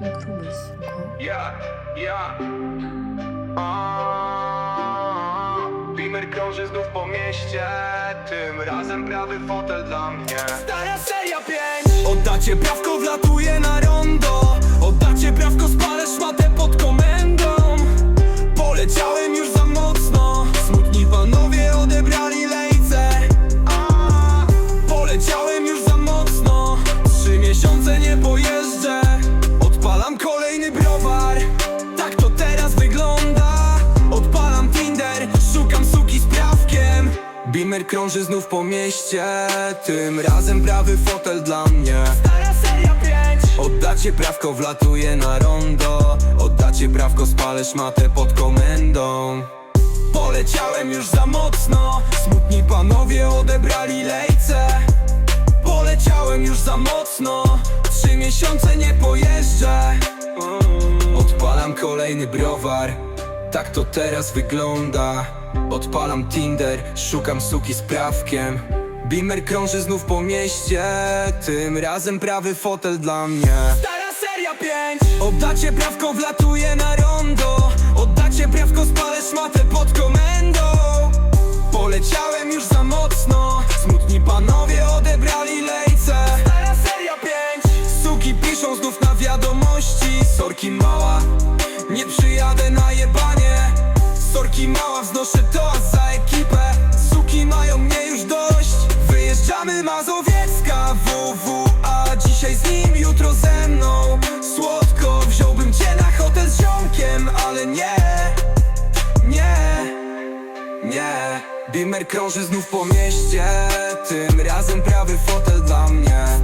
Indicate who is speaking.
Speaker 1: Gruby suko.
Speaker 2: Ja, ja. Beamer krąży znów po mieście. Tym razem prawy fotel dla mnie.
Speaker 3: Stara seria 5 Oddacie prawko, wlatuje na rondo. Oddacie prawko, spalę szmatę browar. Tak to teraz wygląda. Odpalam Tinder Szukam suki z prawkiem. Beamer krąży znów po mieście. Tym razem prawy fotel dla mnie. Stara seria 5 Oddacie prawko, wlatuje na rondo. Oddacie prawko, spalę szmatę pod komendą. Poleciałem już za mocno. Smutni panowie odebrali lejce. Poleciałem już za mocno. Trzy miesiące nie pojeżdżę Odpalam kolejny browar. Tak to teraz wygląda. Odpalam Tinder, szukam suki z prawkiem. Beamer krąży znów po mieście. Tym razem prawy fotel dla mnie. Stara seria 5 Oddacie prawko, wlatuje na rondo. Oddacie prawko, spalę szmatę wiadomości Sorki mała Nie przyjadę na jebanie. Sorki mała wznoszę toast za ekipę. Suki mają mnie już dość. Wyjeżdżamy Mazowiecka WW A. Dzisiaj z nim, jutro ze mną. Słodko wziąłbym cię na hotel z ziomkiem Ale nie Nie nie, Beamer krąży znów po mieście. Tym razem prawy fotel dla mnie